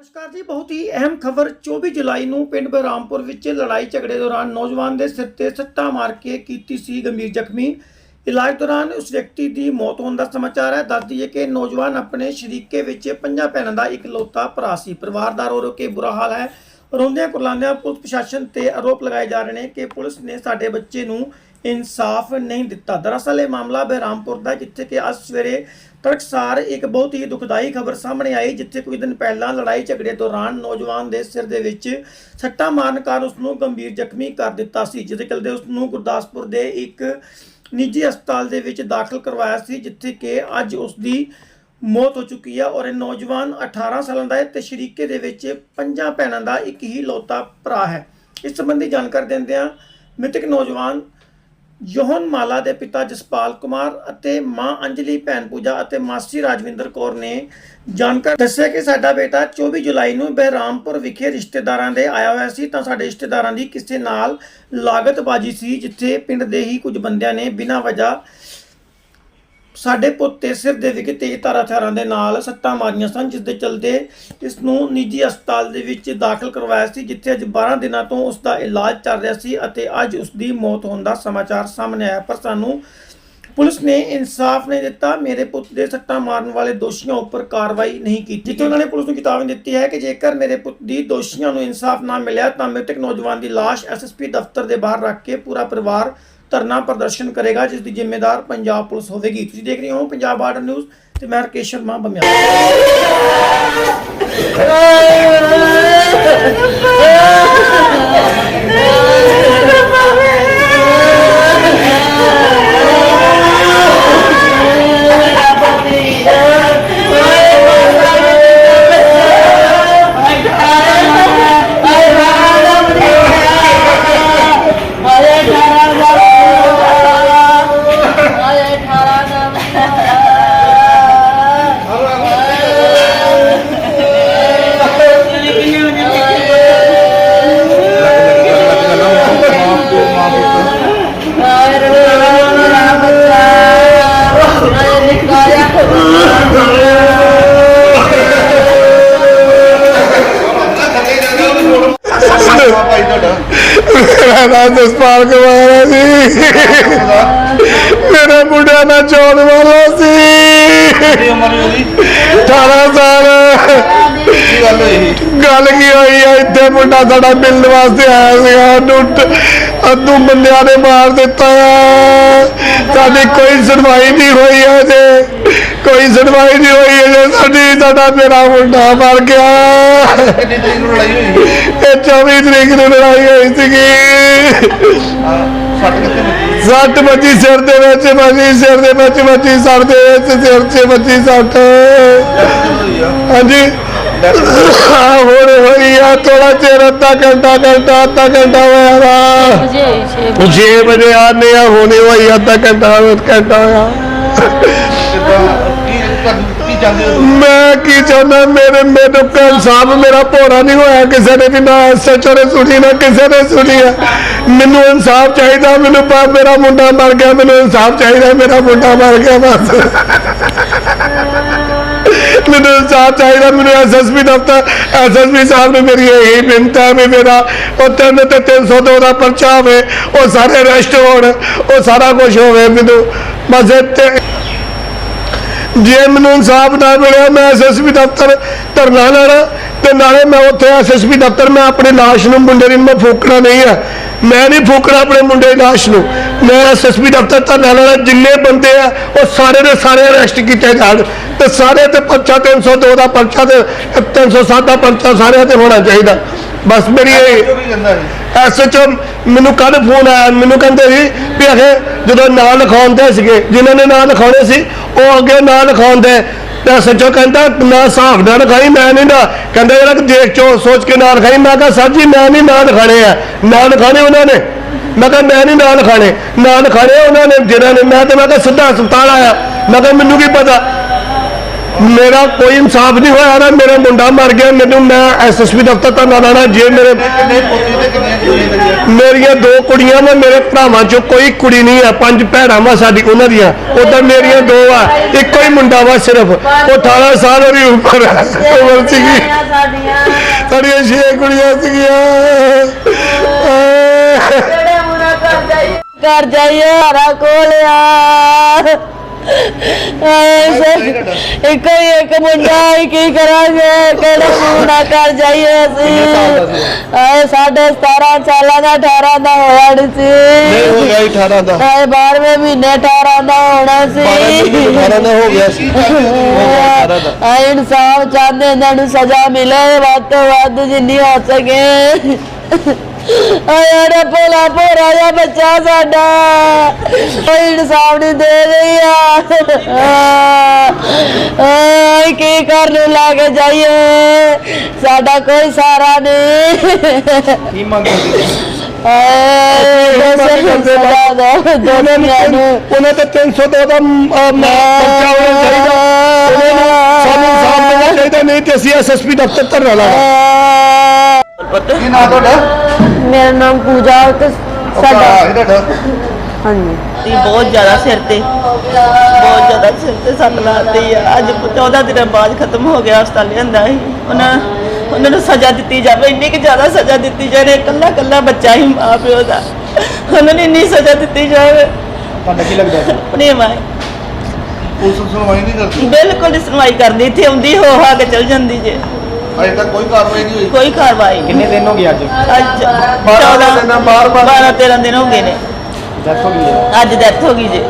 ਨਮਸਕਾਰ ਜੀ, ਬਹੁਤ ਹੀ ਅਹਿਮ ਖਬਰ 24 ਜੁਲਾਈ ਨੂੰ ਪਿੰਡ ਬਹਿਰਾਮਪੁਰ ਵਿੱਚ ਲੜਾਈ ਝਗੜੇ ਦੌਰਾਨ ਨੌਜਵਾਨ ਦੇ ਸਿਰ ਤੇ ਸੱਟਾਂ ਮਾਰ ਕੇ ਕੀਤੀ ਸੀ ਗੰਭੀਰ ਜ਼ਖਮੀ। ਇਲਾਜ ਦੌਰਾਨ ਉਸ ਵਿਅਕਤੀ ਦੀ ਮੌਤ ਹੋਣ ਦਾ ਸਮਾਚਾਰ ਹੈ। ਦੱਸ ਦਈਏ ਕਿ ਨੌਜਵਾਨ ਆਪਣੇ ਸ਼ਰੀਕੇ ਵਿੱਚ ਪੰਜਾਂ ਭੈਣਾਂ ਦਾ ਇਕਲੌਤਾ ਭਰਾ ਸੀ। ਪਰਿਵਾਰ ਦਾ ਰੋ ਰੋ ਕੇ ਬੁਰਾ ਹਾਲ ਹੈ। ਰੋਂਦਿਆਂ ਕੁਰਲਾਉਂਦਿਆਂ ਪੁਲਿਸ ਪ੍ਰਸ਼ਾਸਨ ਤੇ ਆਰੋਪ ਲਗਾਏ ਜਾ ਰਹੇ ਨੇ ਕਿ ਪੁਲਿਸ ਨੇ ਸਾਡੇ ਬੱਚੇ ਨੂੰ ਇਨਸਾਫ ਨਹੀਂ ਦਿੱਤਾ। ਦਰਅਸਲ ਇਹ ਮਾਮਲਾ ਬਹਿਰਾਮਪੁਰ ਦਾ ਜਿੱਥੇ ਕਿ ਅੱਜ ਸਵੇਰੇ ਤੜਕਸਾਰ ਇੱਕ ਬਹੁਤ ਹੀ ਦੁਖਦਾਈ ਖਬਰ ਸਾਹਮਣੇ ਆਈ, ਜਿੱਥੇ ਕੁਝ ਦਿਨ ਪਹਿਲਾਂ ਲੜਾਈ ਝਗੜੇ ਦੌਰਾਨ ਨੌਜਵਾਨ ਦੇ ਸਿਰ ਦੇ ਵਿੱਚ ਸੱਟਾਂ ਮਾਰਨ ਕਾਰਨ ਉਸ ਨੂੰ ਗੰਭੀਰ ਜ਼ਖਮੀ ਕਰ ਦਿੱਤਾ ਸੀ, ਜਿਹਦੇ ਚਲਦੇ ਉਸ ਨੂੰ ਗੁਰਦਾਸਪੁਰ ਦੇ ਇੱਕ ਨਿੱਜੀ ਹਸਪਤਾਲ ਦੇ ਵਿੱਚ ਦਾਖਲ ਕਰਵਾਇਆ ਸੀ, ਜਿੱਥੇ ਕਿ ਅੱਜ ਉਸ ਦੀ ਮੌਤ ਹੋ ਚੁੱਕੀ ਹੈ ਔਰ ਇਹ ਨੌਜਵਾਨ 18 ਸਾਲਾਂ ਦਾ ਹੈ ਤੇ ਸ਼ਰੀਕੇ ਦੇ ਵਿੱਚ ਪੰਜਾਂ ਭੈਣਾਂ ਦਾ ਇੱਕ ਹੀ ਲੋਤਾ ਭਰਾ ਹੈ। ਇਸ ਸੰਬੰਧੀ ਜਾਣਕਾਰੀ ਦਿੰਦਿਆਂ ਮ੍ਰਿਤਕ ਨੌਜਵਾਨ ਯੋਹਨ ਮਾਲਾ ਦੇ ਪਿਤਾ ਜਸਪਾਲ ਕੁਮਾਰ ਅਤੇ ਮਾਂ ਅੰਜਲੀ, ਭੈਣ ਪੂਜਾ ਅਤੇ ਮਾਸੀ ਰਾਜਵਿੰਦਰ ਕੌਰ ਨੇ ਜਾਣਕਾਰੀ ਦੱਸਿਆ ਕਿ ਸਾਡਾ ਬੇਟਾ 24 ਜੁਲਾਈ ਨੂੰ ਬਹਿਰਾਮਪੁਰ ਵਿਖੇ ਰਿਸ਼ਤੇਦਾਰਾਂ ਦੇ ਆਇਆ ਹੋਇਆ ਸੀ। ਤਾਂ ਸਾਡੇ ਰਿਸ਼ਤੇਦਾਰਾਂ ਦੀ ਕਿਸੇ ਨਾਲ ਲਾਗਤਬਾਜੀ ਸੀ, ਜਿੱਥੇ ਪਿੰਡ ਦੇ ਹੀ ਕੁਝ ਬੰਦਿਆਂ ਨੇ ਬਿਨਾਂ ਵਜ੍ਹਾ ਸਾਡੇ ਪੁੱਤ ਤੇ ਸਿਰ ਦੇ ਵਿਖੇ ਤੇਜ਼ ਧਾਰ ਹਥਿਆਰਾਂ ਦੇ ਨਾਲ ਸੱਟਾਂ ਮਾਰੀਆਂ ਸਨ, ਜਿਸ ਦੇ ਚਲਦੇ ਇਸ ਨੂੰ ਨਿੱਜੀ ਹਸਪਤਾਲ ਦੇ ਵਿੱਚ ਦਾਖਲ ਕਰਵਾਇਆ ਸੀ, ਜਿੱਥੇ ਅੱਜ 12 ਦਿਨਾਂ ਤੋਂ ਉਸ ਦਾ ਇਲਾਜ ਚੱਲ ਰਿਹਾ ਸੀ ਅਤੇ ਅੱਜ ਉਸ ਦੀ ਮੌਤ ਹੋਣ ਦਾ ਸਮਾਚਾਰ ਸਾਹਮਣੇ ਆਇਆ। ਪਰ ਸਾਨੂੰ ਪੁਲਿਸ ਨੇ ਇਨਸਾਫ ਨਹੀਂ ਦਿੱਤਾ। ਮੇਰੇ ਪੁੱਤ ਦੇ ਸੱਟਾਂ ਮਾਰਨ ਵਾਲੇ ਦੋਸ਼ੀਆਂ ਉੱਪਰ ਕਾਰਵਾਈ ਨਹੀਂ ਕੀਤੀ ਜਿੱਥੇ ਉਹਨਾਂ ਨੇ ਪੁਲਿਸ ਨੂੰ ਚੇਤਾਵਨੀ ਦਿੱਤੀ ਹੈ ਕਿ ਜੇਕਰ ਮੇਰੇ ਪੁੱਤ ਦੀ ਦੋਸ਼ੀਆਂ ਨੂੰ ਇਨਸਾਫ ਨਾ ਮਿਲਿਆ, ਤਾਂ ਮ੍ਰਿਤਕ ਨੌਜਵਾਨ ਦੀ ਲਾਸ਼ ਐਸਐਸਪੀ ਦਫ਼ਤਰ ਦੇ ਬਾਹਰ ਰੱਖ ਕੇ ਪੂਰਾ ਪਰਿਵਾਰ ਧਰਨਾ ਪ੍ਰਦਰਸ਼ਨ ਕਰੇਗਾ, ਜਿਸ ਦੀ ਜਿੰਮੇਵਾਰ ਪੰਜਾਬ ਪੁਲਿਸ ਹੋਵੇਗੀ। ਤੁਸੀਂ ਦੇਖ ਰਹੇ ਹੋ ਪੰਜਾਬ ਬਾਰਡਰ ਨਿਊਜ਼ ਤੇ ਮੈਂ ਰਕੇਸ਼ ਸ਼ਰਮਾ ਬਮਿਆਲ ਭਾਈ ਤੁਹਾਡਾ। ਮੇਰਾ ਨਾਮ ਜਸਪਾਲ ਕੁਮਾਰ ਹੈ ਜੀ। ਮੇਰੇ ਮੁੰਡਿਆਂ ਨਾਲ ਚੋਣ ਵਾਲਾ ਸੀ। ਕਿੰਨੀ ਉਮਰ ਹੈ ਉਹਦੀ? 18 ਸਾਲ। ਕੀ ਗੱਲ ਹੋਈ? ਗੱਲ ਕੀ ਹੋਈ ਆ? ਇੱਥੇ ਮੁੰਡਾ ਸਾਡਾ ਮਿਲਣ ਵਾਸਤੇ ਆਇਆ ਸੀਗਾ। ਉਹਨੂੰ ਅੱਧੂ ਬੰਦਿਆਂ ਨੇ ਮਾਰ ਦਿੱਤਾ ਆ। ਸਾਡੀ ਕੋਈ ਸੁਣਵਾਈ ਨਹੀਂ ਹੋਈ ਅਜੇ ਕੋਈ ਸੁਣਵਾਈ ਨਹੀਂ ਹੋਈ ਅਜੇ ਸਾਡੀ ਸਾਡਾ ਮੇਰਾ ਮੁੰਡਾ ਮਰ ਗਿਆ। ਕਿੰਨੀ ਤਰੀਕ ਨੂੰ ਲੜਾਈ ਹੋਈ ਇਹ 24 ਤਰੀਕ ਨੂੰ ਲੜਾਈ ਹੋਈ ਸੀਗੀ। ਹਾਂ, ਸੱਟ ਕਿੱਥੇ ਲੱਗੀ ਸੱਟ ਵੱਜੀ ਸਿਰ ਦੇ ਵਿੱਚ ਵੱਜੀ ਸਿਰ ਦੇ ਵਿੱਚ ਵੱਜੀ ਸਰ ਦੇ ਵਿੱਚ ਸਿਰ 'ਚ ਵੱਜੀ ਸੱਟ। ਕਿੱਥੇ ਹੋਈ ਆ ਹਾਂਜੀ। ਆਹ ਹੁਣ ਹੋਈ ਆ ਥੋੜਾ ਚਿਰ ਅੱਧਾ ਘੰਟਾ ਘੰਟਾ ਅੱਧਾ ਘੰਟਾ ਹੋਇਆ ਵਾ। ਮੁਝੇ ਛੇ 6 ਵਜੇ ਆਨੇ ਆ ਹੁਣੇ ਹੋਈ ਅੱਧਾ ਘੰਟਾ ਘੰਟਾ ਹੋਇਆ। ਕਿੱਦਾਂ ਚਾਹੁੰਦੇ ਹੋ ਮੈਂ ਕੀ ਚਾਹੁੰਦਾ ਮੇਰੇ ਮੈਨੂੰ ਕੱਲ ਸਾਹਿਬ ਮੇਰਾ ਭੋਰਾ ਨਹੀਂ ਹੋਇਆ ਕਿਸੇ ਨੇ ਵੀ ਨਾ ਐਸਐਚਓ ਨੇ ਸੁਣੀ ਨਾ ਕਿਸੇ ਨੇ ਸੁਣੀ ਆ ਮੈਨੂੰ ਇਨਸਾਫ ਚਾਹੀਦਾ ਮੈਨੂੰ ਪਾ ਮੇਰਾ ਮੁੰਡਾ ਮਰ ਗਿਆ ਮੈਨੂੰ ਇਨਸਾਫ ਚਾਹੀਦਾ ਮੇਰਾ ਮੁੰਡਾ ਮਰ ਗਿਆ ਬਸ ਮੈਨੂੰ ਇਨਸਾਫ ਚਾਹੀਦਾ ਮੈਨੂੰ ਐਸਐਸਪੀ ਦਫਤਰ ਐਸਐਸਪੀ ਸਾਹਿਬ ਨੇ ਮੇਰੀ ਇਹੀ ਬੇਨਤੀ ਹੈ ਵੀ ਮੇਰਾ ਉਹ ਤਿੰਨ ਤੇ 302 ਦਾ ਪਰਚਾ ਹੋਵੇ ਉਹ ਸਾਰੇ ਅਰੈਸਟ ਹੋਣ ਉਹ ਸਾਰਾ ਕੁਝ ਹੋਵੇ ਮੈਨੂੰ ਬਸ ਇੱਥੇ ਜੇ ਮੈਨੂੰ ਇਨਸਾਫ ਨਾ ਮਿਲਿਆ ਮੈਂ ਐਸਐਸਪੀ ਦਫ਼ਤਰ ਧਰਨਾ ਲੈਣਾ ਤੇ ਨਾਲੇ ਮੈਂ ਉੱਥੇ ਐਸਐਸਪੀ ਦਫ਼ਤਰ ਮੈਂ ਆਪਣੀ ਲਾਸ਼ ਨੂੰ ਮੁੰਡੇ ਦੀ ਮੈਂ ਫੂਕਣਾ ਨਹੀਂ ਹੈ। ਮੈਂ ਨਹੀਂ ਫੂਕਣਾ ਆਪਣੇ ਮੁੰਡੇ ਦੀ ਲਾਸ਼ ਨੂੰ। ਮੈਂ ਐਸਐਸਪੀ ਦਫ਼ਤਰ ਧਰਨਾ ਲੈਣਾ ਜਿੰਨੇ ਬੰਦੇ ਆ ਉਹ ਸਾਰੇ ਦੇ ਸਾਰੇ ਅਰੈਸਟ ਕੀਤੇ ਜਾਣ ਤੇ ਸਾਰੇ ਤੇ ਪਰਚਾ 302 ਦਾ ਪਰਚਾ ਤੇ 307 ਦਾ ਪਰਚਾ ਸਾਰਿਆਂ ਤੇ ਹੋਣਾ ਚਾਹੀਦਾ। ਬਸ ਮੇਰੀ ਇਹ ਐਸਐਚਓ ਮੈਨੂੰ ਕੱਲ ਫੋਨ ਆਇਆ, ਮੈਨੂੰ ਕਹਿੰਦੇ ਸੀ ਵੀ ਅਖੇ ਜਦੋਂ ਨਾਂ ਲਿਖਾਉਂਦੇ ਸੀਗੇ, ਜਿਨ੍ਹਾਂ ਨੇ ਨਾਂ ਲਿਖਾਉਣੇ ਸੀ, ਉਹ ਅੱਗੇ ਨਾਂ ਲਿਖਾਉਂਦੇ ਤੇ ਐਸਐਚਓ ਕਹਿੰਦਾ, ਨਾ ਹਿਸਾਬ ਨਾਲ ਖਾਈ ਮੈਂ ਨਹੀਂ ਨਾ। ਕਹਿੰਦਾ ਯਾਰ ਦੇਖ ਚੋ ਸੋਚ ਕੇ ਨਾਲ ਖਾਈ ਮੈਂ ਕਿਹਾ, ਸਰ ਜੀ, ਮੈਂ ਨਹੀਂ ਨਾਂ ਲਿਖਾਣੇ ਆ। ਨਾਲ ਖਾਣੇ ਉਹਨਾਂ ਨੇ। ਮੈਂ ਕਿਹਾ, ਮੈਂ ਨਹੀਂ ਨਾਲ ਖਾਣੇ ਨਾਲ ਖਾਣੇ ਉਹਨਾਂ ਨੇ ਜਿਹਨਾਂ ਨੇ ਮੈਂ ਤੇ ਮੈਂ ਕਿਹਾ, ਸਿੱਧਾ ਹਸਪਤਾਲ ਆਇਆ। ਮੈਂ ਕਿਹਾ, ਮੈਨੂੰ ਕੀ ਪਤਾ? ਮੇਰਾ ਕੋਈ ਇਨਸਾਫ ਨਹੀਂ ਹੋਇਆ ਨਾ, ਮੇਰਾ ਮੁੰਡਾ ਮਰ ਗਿਆ, ਮੈਨੂੰ ਮੈਂ ਐਸਐਸਪੀ ਦਫ਼ਤਰ ਤਾਂ ਨਾ ਲਾਣਾ, ਜੇ ਮੇਰੇ ਮੇਰੀਆਂ ਦੋ ਕੁੜੀਆਂ ਵਾ, ਮੇਰੇ ਭਰਾਵਾਂ ਚੋਂ ਕੋਈ ਕੁੜੀ ਨਹੀਂ ਆ, ਪੰਜ ਭੈਣਾਂ ਵਾ ਸਾਡੀ ਉਹਨਾਂ ਦੀਆਂ। ਉਧਰ ਮੇਰੀਆਂ ਦੋ ਆ, ਇੱਕੋ ਹੀ ਮੁੰਡਾ ਵਾ ਸਿਰਫ। ਉਹ 18 ਸਾਲ ਉਹਦੀ ਉਮਰ ਉਮਰ ਸੀਗੀ। ਸਾਡੀਆਂ ਛੇ ਕੁੜੀਆਂ ਸੀਗੀਆਂ। ਕਰ ਜਾਈਏ? ਹਰਾ ਕੋਲਿਆ ਇੱਕ ਹੀ ਇੱਕ ਮੁੰਡਾ ਹੀ ਕੀ ਕਰਾਂਗੇ? ਕਿਹੜੇ ਮੁੰਡਾ ਕਰ ਜਾਈਏ ਅਸੀਂ? ਆਏ ਸਾਡੇ 17 ਸਾਲਾਂ ਦਾ 18 ਦਾ ਹੋਇਆ ਨਹੀਂ ਨਹੀਂ ਹੋ ਸੀ ਗਿਆ 18 ਦਾ। ਆਏ 12ਵੇਂ ਮਹੀਨੇ 18 ਦਾ ਹੋਣਾ ਸੀ। 18 ਦਾ ਹੋ ਗਿਆ ਸੀ। ਆ ਇਨਸਾਫ ਚਾਹੁੰਦੇ ਇਹਨਾਂ ਨੂੰ ਸਜ਼ਾ ਮਿਲੇ ਵੱਧ ਤੋਂ ਵੱਧ ਜਿੰਨੀ ਹੋ ਸਕੇ। ਅਰੇ ਭੋਲਾ ਭੋਰਾ ਜਿਹਾ ਬੱਚਾ ਸਾਡਾ। ਕੋਈ ਇਨਸਾਫ ਨਹੀਂ ਦੇ ਰਹੀ ਆ। ਆਏ ਕੀ ਕਰਨ ਨੂੰ ਲੈ ਕੇ ਜਾਈਏ? ਸਾਡਾ ਕੋਈ ਸਹਾਰਾ ਨਹੀਂ। ਕੀ ਮੰਗ ਕਰਦੇ ਆਏ ਸਜ਼ਾ ਦੋ ਉਹਨਾਂ ਦੋਨਿਆਂ ਨੂੰ। ਉਹਨਾਂ ਤੇ 302 ਦਾ ਮ- ਪਰਚਾ ਹੋਣਾ ਚਾਹੀਦਾ। ਉਹਨਾਂ ਨੂੰ ਸਾਨੂੰ ਇਨਸਾਫ ਦੇਣਾ ਚਾਹੀਦਾ ਨਹੀਂ ਤੇ ਅਸੀਂ ਐਸਐਸਪੀ ਦਫ਼ਤਰ ਧਰਨਾ ਲਾਣਾ ਕੀ ਨਾਂ ਤੁਹਾਡਾ? ਮੇਰਾ ਨਾਮ ਪੂਜਾ ਤੇ ਸਾਡਾ। ਸਾਡਾ ਤੁਹਾਡਾ? ਹਾਂਜੀ। ਤੇ ਬਹੁਤ ਜ਼ਿਆਦਾ ਸਿਰ ਤੇ ਬਹੁਤ ਜ਼ਿਆਦਾ ਸਿਰ ਤੇ ਸੱਟ ਲਾਤੀ ਆ। ਅੱਜ 14 ਦਿਨਾਂ ਬਾਅਦ ਖਤਮ ਹੋ ਗਿਆ ਹਸਪਤਾਲ ਲਿਆਂਦਾ ਸੀ ਉਹਨਾਂ ਉਹਨਾਂ ਨੂੰ ਸਜ਼ਾ ਦਿੱਤੀ ਜਾਵੇ। ਇੰਨੀ ਕਿ ਜ਼ਿਆਦਾ ਸਜ਼ਾ ਦਿੱਤੀ ਜਾਵੇ ਇਕੱਲਾ ਇਕੱਲਾ ਬੱਚਾ ਹੀ ਮਾਂ ਪਿਓ ਦਾ। ਉਹਨਾਂ ਨੂੰ ਇੰਨੀ ਸਜ਼ਾ ਦਿੱਤੀ ਜਾਵੇ। ਤੁਹਾਡਾ ਕੀ ਲੱਗਦਾ ਆਪਣੇ ਮਾਂ। ਪੁਲਿਸ ਸੁਣਵਾਈ ਨਹੀਂ ਕਰਦੀ? ਬਿਲਕੁਲ ਸੁਣਵਾਈ ਕਰਦੀ। ਇੱਥੇ ਆਉਂਦੀ ਹੋ ਹਾ ਕੇ ਚਲ ਜਾਂਦੀ ਜੇ। ਅਜੇ ਤੱਕ ਕੋਈ ਕਾਰਵਾਈ ਨਹੀਂ ਹੋਈ। ਕੋਈ ਕਾਰਵਾਈ ਕਿੰਨੇ ਦਿਨ ਹੋ ਗਏ ਅੱਜ? ਅੱਜ ਬਾਰਾਂ 14 ਦਿਨ, ਬਾਰ- ਬਾਰ- 12 13 ਦਿਨ ਹੋ ਗਏ ਨੇ। ਡੈਥ ਹੋ ਗਈ ਹੈ। ਅੱਜ ਡੈਥ ਹੋ ਗਈ ਜੇ।